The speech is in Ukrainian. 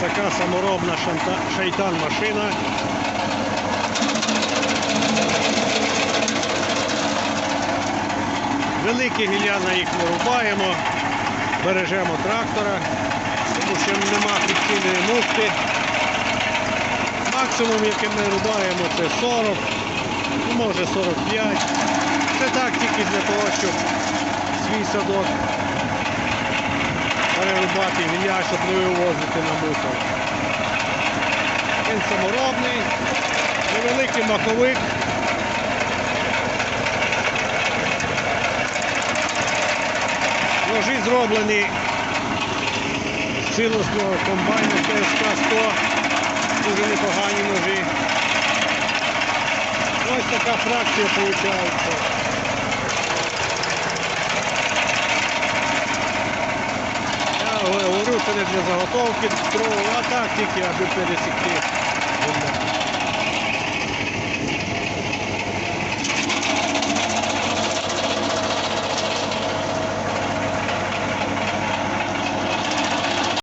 така саморобна шайтан машина. Великі гілля їх не рубаємо, бережемо трактора, тому що нема підсильної муфти. Максимум, який ми рубаємо, це 40, ну, може 45. Це так тільки для того, щоб свій садок перерубати гілля, щоб не вивозити на мусор. Він саморобний, невеликий маховик. Ножі зроблені з цілосного комбайну ТСК-100. Дуже непогані ножі. Ось така фракція виходить. Говорю, це для заготовки а так тільки аби пересікти.